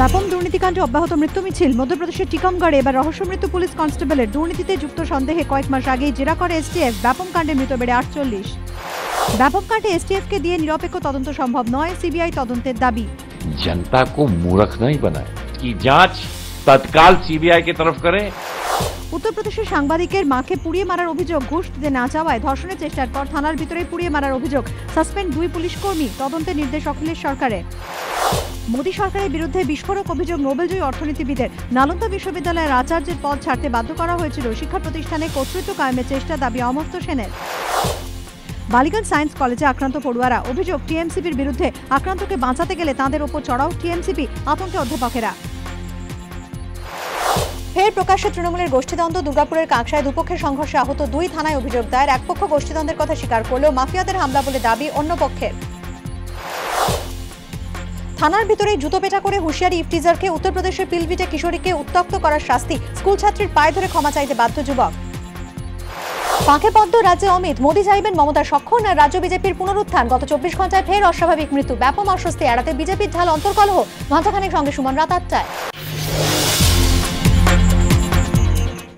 ব্যাপক দুর্নীতিকাণ্ডে অব্যাহত মৃত্যু মিছিল মধ্যপ্রদেশের টিকমগড়ে এবার রহস্য মৃত্যু পুলিশ কনস্টেবলের দুর্নীতিতে যুক্ত সন্দেহে কয়েক মাস আগেই জেরা করে এসটিএফ ব্যাপক কাণ্ডে মৃত বেড়ে আটচল্লিশ ব্যাপক কাণ্ডে এসটিএফকে দিয়ে নিরপেক্ষ তদন্ত সম্ভব নয় সিবিআই তদন্তের দাবি जनता को मूर्ख नहीं बनाए कि जांच तत्काल सीबीआई की तरफ करे উত্তরপ্রদেশের সাংবাদিকের মাকে পুড়িয়ে মারার অভিযোগ ঘুষ দিতে না চাওয়ায় ধর্ষণের চেষ্টার পর থানার ভিতরে পুড়িয়ে মারার অভিযোগ সাসপেন্ড দুই পুলিশ কর্মী তদন্তের নির্দেশ অখিলেশ সরকারের মোদী সরকারের বিরুদ্ধে বিস্ফোরক অভিযোগ নোবেলজয়ী অর্থনীতিবিদের নালন্দা বিশ্ববিদ্যালয়ের আচার্যের পদ ছাড়তে বাধ্য করা হয়েছিল শিক্ষা প্রতিষ্ঠানে কর্তৃত্ব কায়েমের চেষ্টা দাবি অমর্ত্য সেনের। বালিগঞ্জ সায়েন্স কলেজে আক্রান্ত পড়ুয়ারা অভিযোগ টিএমসিপির বিরুদ্ধে আক্রান্তকে বাঁচাতে গেলে তাঁদের ওপর চড়াও টিএমসিপি আতঙ্কে অধ্যাপকেরা। ফের প্রকাশ্যে তৃণমূলের গোষ্ঠীদ্বন্দ্ব দুর্গাপুরের কাঁকসায় দুপক্ষের সংঘর্ষে আহত দুই থানায় অভিযোগ দায়ের। এক পক্ষ গোষ্ঠীদ্বন্দ্বের কথা স্বীকার করলেও মাফিয়াদের হামলা বলে দাবি অন্য পক্ষের। থানার ভিতরে জুতো পেটা করে হুঁশিয়ারি ইফটিজারকে উত্তরপ্রদেশের পিলভিটে কিশোরীকে উত্তক্ত করার শাস্তি স্কুল ছাত্রীর পায়ে ধরে ক্ষমা চাইতে বাধ্য যুবক। ফাঁকে পদ্ম রাজ্যে অমিত, মোদি চাইবেন মমতা সক্ষণ আর রাজ্য বিজেপির পুনরুত্থান? গত চব্বিশ ঘন্টায় ফের অস্বাভাবিক মৃত্যু। ব্যাপক অস্বস্তি এড়াতে বিজেপির ঢাল অন্তর্কলহ। ঘণ্টাখানেক সঙ্গে সুমন রাত আটটায়।